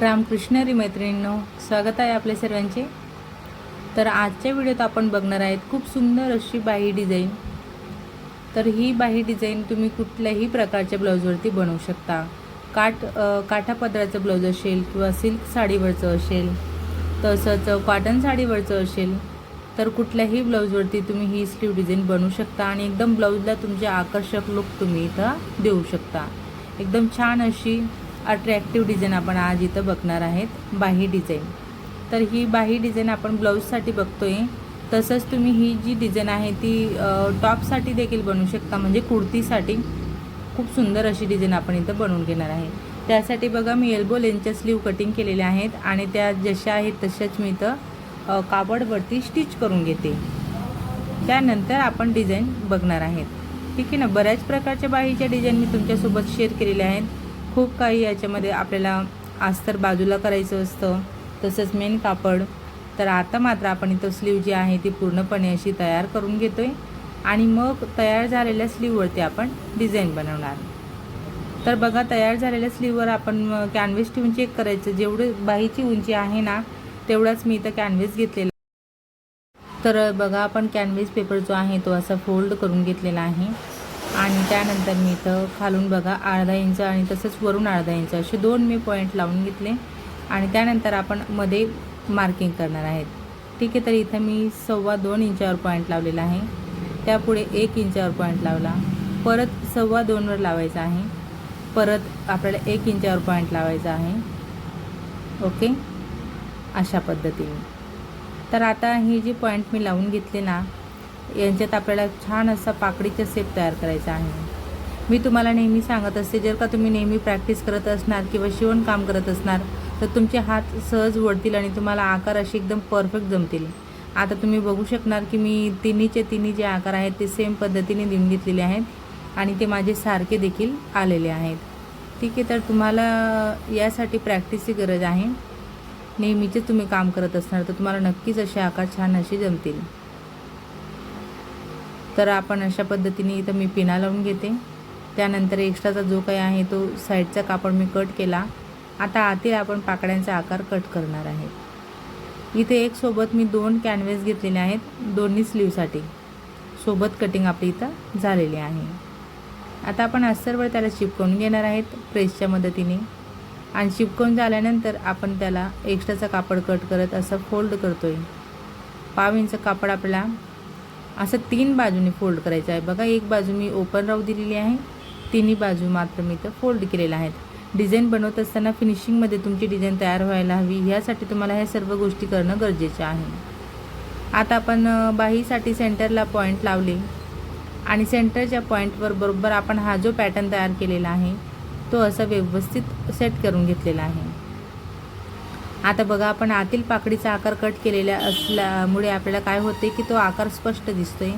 रामकृष्णरी मैत्रिणींनो स्वागत आहे आपल्या सर्वांचे. तर आजच्या व्हिडिओत आपण बघणार आहेत खूप सुंदर अशी बाही डिझाईन. तर ही बाही डिझाईन तुम्ही कुठल्याही प्रकारच्या ब्लाऊजवरती बनवू शकता. काठ काठापदराचं ब्लाऊज असेल किंवा सिल्क साडीवरचं असेल तसंच कॉटन साडीवरचं असेल तर कुठल्याही ब्लाऊजवरती तुम्ही ही स्लीव डिझाईन बनवू शकता आणि एकदम ब्लाऊजला तुमचे आकर्षक लुक तुम्ही इथं देऊ शकता. एकदम छान अशी अट्रॅक्टिव्ह डिझाईन आपण आज इथं बघणार आहेत बाही डिझाईन. तर ही बाही डिझाईन आपण ब्लाऊजसाठी बघतो आहे तसंच तुम्ही ही जी डिझाईन आहे ती टॉपसाठी देखील बनवू शकता म्हणजे कुर्तीसाठी. खूप सुंदर अशी डिझाईन आपण इथं बनवून घेणार आहे. त्यासाठी बघा मी एल्बो लेनच्या स्लीव कटिंग केलेल्या आहेत आणि त्या जशा आहेत तशाच मी इथं कापडवरती स्टिच करून घेते. त्यानंतर आपण डिझाईन बघणार आहेत. ठीक आहे ना? बऱ्याच प्रकारच्या बाहीच्या डिझाईन मी तुमच्यासोबत शेअर केलेल्या आहेत. खूप काही याच्यामध्ये आपल्याला अस्तर बाजूला करायचं असतं. तसंच मेन कापड. तर आता मात्र आपण इथं स्लीव जी आहे ती पूर्णपणे अशी तयार करून घेतो आहे आणि मग तयार झालेल्या स्लीववरती आपण डिझाईन बनवणार. तर बघा तयार झालेल्या स्लीववर आपण कॅनव्हेस ठेवून चेक करायचं. जेवढं बाहीची उंची आहे ना तेवढाच मी इथं कॅनव्हेस घेतलेला. तर बघा आपण कॅनव्हेस पेपर जो आहे तो असा फोल्ड करून घेतलेला आहे. आणि त्यानंतर मी इथं खालून बघा अर्धा इंच आणि तसंच वरून अर्धा इंच असे दोन मी पॉईंट लावून घेतले. आणि त्यानंतर आपण मध्ये मार्किंग करणार आहेत. ठीक आहे तर इथं मी सव्वा दोन इंचावर पॉईंट लावलेला आहे. त्यापुढे एक इंचावर पॉईंट लावला. परत सव्वा दोनवर लावायचा आहे. परत आपल्याला एक इंचावर पॉईंट लावायचा आहे. ओके? अशा पद्धतीने. तर आता हे जे पॉईंट मी लावून घेतले ना यांच्यात आपल्याला छान असा पाकडीचा सेप तयार करायचा आहे. मी तुम्हाला नेहमी सांगत असते जर का तुम्ही नेहमी प्रॅक्टिस करत असणार किंवा शिवणकाम करत असणार तर तुमचे हात सहज वळतील आणि तुम्हाला आकार असे एकदम परफेक्ट जमतील. आता तुम्ही बघू शकणार की मी तिन्हीचे तिन्ही जे आकार आहेत ते सेम पद्धतीने देऊन घेतलेले आहेत आणि ते माझे सारखे देखील आलेले आहेत. ठीक आहे तर तुम्हाला यासाठी प्रॅक्टिसची गरज आहे. नेहमीचे तुम्ही काम करत असणार तर तुम्हाला नक्कीच असे आकार छान असे जमतील. तर आपण अशा पद्धतीने इथं मी पिना लावून घेते. त्यानंतर एक्स्ट्राचा जो काही आहे तो साईडचा कापड मी कट केला. आता आतील आपण पाकड्यांचा आकार कट करणार आहे. इथे एक सोबत मी दोन कॅनव्हेस घेतलेले आहेत दोन्ही स्लीवसाठी सोबत कटिंग आपली इथं झालेली आहे. आता आपण अस्तरवर त्याला चिपकवून घेणार आहेत प्रेसच्या मदतीने. आणि चिपकवून झाल्यानंतर आपण त्याला एक्स्ट्राचा कापड कट करत असं फोल्ड करतो आहे पाव इंच कापड आपल्याला असं तीन बाजूने फोल्ड करायचं आहे. बघा एक बाजू मी ओपन राहू दिलेली आहे. तिन्ही बाजू मात्र मी इथं फोल्ड केलेल्या आहेत. डिझाईन बनवत असताना फिनिशिंगमध्ये तुमची डिझाईन तयार व्हायला हवी. ह्यासाठी तुम्हाला ह्या सर्व गोष्टी करणं गरजेचं आहे. आता आपण बाहीसाठी सेंटरला पॉईंट लावले. आणि सेंटरच्या पॉईंटवर बरोबर आपण हा जो पॅटर्न तयार केलेला आहे तो असा व्यवस्थित सेट करून घेतलेला आहे. आता बघा आपण आतील पाकडीचा आकार कट केलेला असल्यामुळे आपल्याला काय होते की तो आकार स्पष्ट दिसतोय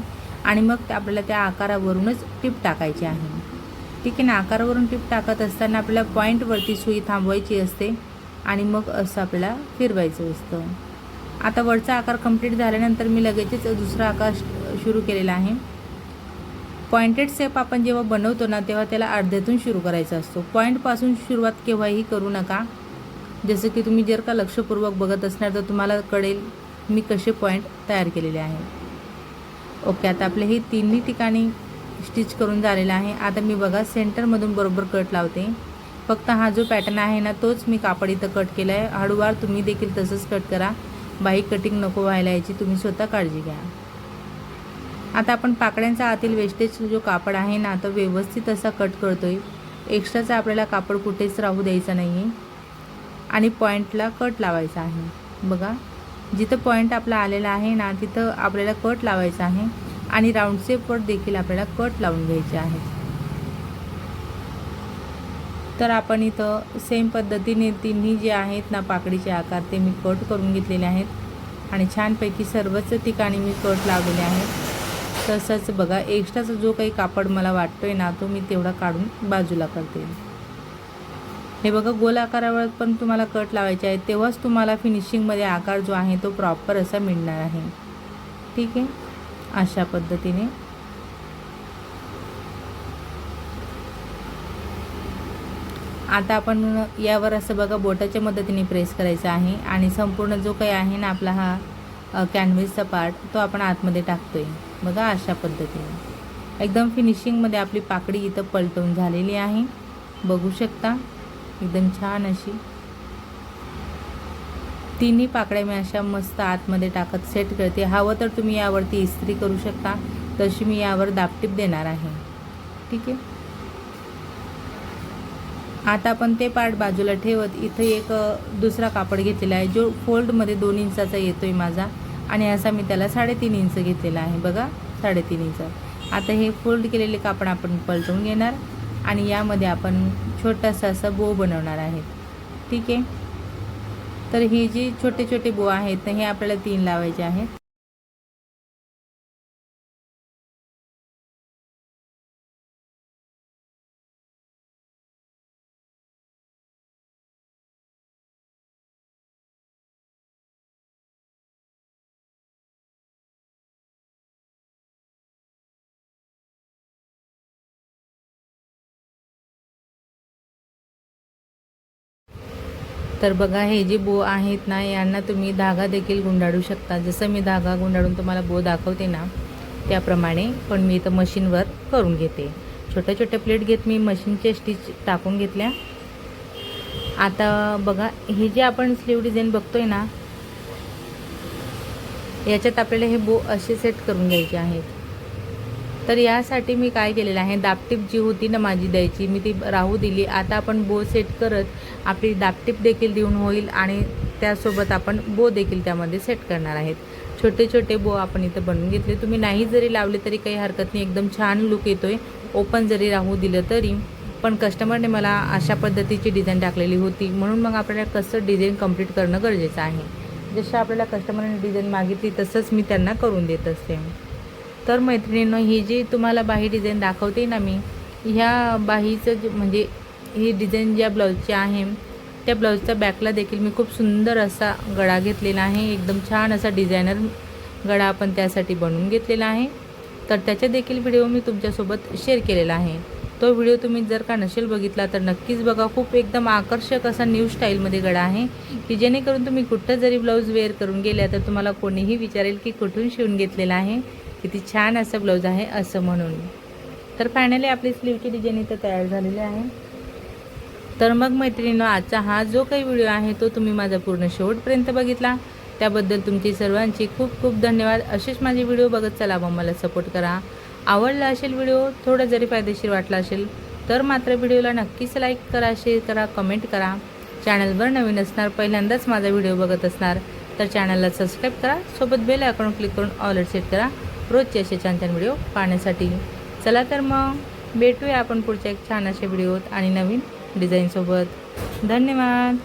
आणि मग आपल्याला त्या आकारावरूनच टिप टाकायची आहे. ठीक आहे ना? आकारावरून टिप टाकत असताना आपल्याला पॉईंटवरती सुई थांबवायची असते आणि मग असं आपल्याला फिरवायचं असतं. आता वरचा आकार कंप्लीट झाल्यानंतर मी लगेचच दुसरा आकार सुरू केलेला आहे. पॉइंटेड सेप आपण जेव्हा बनवतो ना तेव्हा त्याला अर्ध्यातून सुरू करायचा असतो. पॉईंटपासून सुरुवात केव्हाही करू नका. जसं की तुम्ही जर का लक्षपूर्वक बघत असणार तर तुम्हाला कळेल मी कसे पॉईंट तयार केलेले आहे. ओके आता आपले हे तिन्ही ठिकाणी स्टिच करून झालेलं आहे. आता मी बघा सेंटरमधून बरोबर कट लावते. फक्त हा जो पॅटर्न आहे ना तोच मी कापड इथं कट केला आहे हळूवार तुम्ही देखील तसंच कट करा. बाई कटिंग नको व्हायला याची तुम्ही स्वतः काळजी घ्या. आता आपण पाकड्यांचा आतील वेस्टेज जो कापड आहे ना तो व्यवस्थित असा कट करतोय. एक्स्ट्राचा आपल्याला कापड कुठेच राहू द्यायचा नाही आहे आणि पॉईंटला कट लावायचा आहे. बघा जिथं पॉईंट आपला आलेला आहे ना तिथं आपल्याला कट लावायचा आहे आणि राऊंड शेपवर देखील आपल्याला कट लावून घ्यायचे आहे. तर आपण इथं सेम पद्धतीने तिन्ही जे आहेत ना पाकडीचे आकार ते मी कट करून घेतलेले आहेत. आणि छानपैकी सर्वच ठिकाणी मी कट लावलेले आहेत. तसंच बघा एक्स्ट्राचा जो काही कापड मला वाटतो आहे ना तो मी तेवढा काढून बाजूला करते. हे बघा गोल आकारावर पण तुम्हाला कट लावायचे आहे तेव्हाच तुम्हाला फिनिशिंगमध्ये आकार जो आहे तो प्रॉपर असा मिळणार आहे. ठीक आहे? अशा पद्धतीने. आता आपण यावर असं बघा बोटाच्या मदतीने प्रेस करायचं आहे आणि संपूर्ण जो काही आहे ना आपला हा अ, पार्ट तो आपण आतमध्ये टाकतो आहे बघा अशा पद्धतीने. एकदम फिनिशिंगमध्ये आपली पाकडी इथं पलटवून झालेली आहे. बघू शकता. एकदम छान अशी. तिन्ही पाकळ्या मी अशा मस्त आतमध्ये टाकत सेट करते. हवं तर तुम्ही यावरती इस्त्री करू शकता. तशी मी यावर दापटीप देणार आहे. ठीक आहे? आता आपण ते पार्ट बाजूला ठेवत इथं एक दुसरा कापड घेतलेला आहे जो फोल्डमध्ये दोन इंचाचा येतो आहे माझा. आणि असा मी त्याला साडेतीन इंच घेतलेला आहे. बघा साडेतीन इंच. आता हे फोल्ड केलेले कापड आपण पलटून घेणार. आणि यामध्ये आपण छोटासा असा बो बनवणार आहे. ठीक आहे? तर ही जी छोटे छोटे बो आहेत ना हे आपल्याला तीन लावायचे आहेत. तर बघा हे जे बो आहेत ना यांना तुम्ही धागा देखील गुंडाळू शकता. जसं मी धागा गुंडाळून तुम्हाला बो दाखवते ना त्याप्रमाणे पण मी इथं मशीनवर करून घेते. छोट्या छोट्या प्लेट घेत मी मशीनचे स्टिच टाकून घेतल्या. आता बघा हे जे आपण स्लीव डिझाईन बघतोय ना याच्यात आपल्याला हे बो असे सेट करून घ्यायचे आहेत. तर यासाठी मी काय केलेलं आहे दापटीप जी होती ना माझी द्यायची मी ती राहू दिली. आता आपण बो सेट करत आपली दापटीप देखील देऊन होईल आणि त्यासोबत आपण बो देखील त्यामध्ये सेट करणार आहेत. छोटे छोटे बो आपण इथं बनवून घेतले. तुम्ही नाही जरी लावले तरी काही हरकत नाही एकदम छान लुक आहे ओपन जरी राहू दिलं तरी पण कस्टमरने मला अशा पद्धतीची डिझाईन टाकलेली होती. म्हणून मग आपल्याला कसं डिझाईन कंप्लीट करणं गरजेचं आहे. जसं आपल्याला कस्टमरने डिझाईन मागितली तसंच मी त्यांना करून देत असते. तर मैत्रिणींनो ही जी तुम्हाला बाही डिझाईन दाखवते ना मी ह्या बाहीचं जे म्हणजे ही डिझाईन ज्या ब्लाऊजची आहे त्या ब्लाऊजच्या बॅकला देखील मी खूप सुंदर असा गळा घेतलेला आहे. एकदम छान असा डिझायनर गळा आपण त्यासाठी बनवून घेतलेला आहे. तर त्याचा देखील व्हिडिओ मी तुमच्यासोबत शेअर केलेला आहे. तो व्हिडिओ तुम्ही जर का नसेल बघितला तर नक्कीच बघा. खूप एकदम आकर्षक असा न्यू स्टाईलमध्ये गळा आहे की जेणेकरून तुम्ही कुठं जरी ब्लाऊज वेअर करून गेल्या तर तुम्हाला कोणीही विचारेल की कुठून शिवून घेतलेला आहे. किती छान असं ब्लाऊज आहे असं म्हणून. तर फायनली आपली स्लीवची डिझाईन इथं तयार झालेली आहे. तर मग मैत्रिणीनं आजचा हा जो काही व्हिडिओ आहे तो तुम्ही माझा पूर्ण शेवटपर्यंत बघितला. त्याबद्दल तुमची सर्वांची खूप खूप धन्यवाद. असेच माझे व्हिडिओ बघत चला मग मला सपोर्ट करा. आवडला असेल व्हिडिओ थोडा जरी फायदेशीर वाटला असेल तर मात्र व्हिडिओला नक्कीच लाईक करा शेअर करा कमेंट करा. चॅनलवर नवीन असणार पहिल्यांदाच माझा व्हिडिओ बघत असणार तर चॅनलला सबस्क्राईब करा. सोबत बेल आयकॉन क्लिक करून ऑलर सेट करा. रोजचे असे छान छान व्हिडिओ पाहण्यासाठी. चला तर मग भेटूया आपण पुढच्या एक छान अशा व्हिडिओत आणि नवीन डिझाईनसोबत धन्यवाद.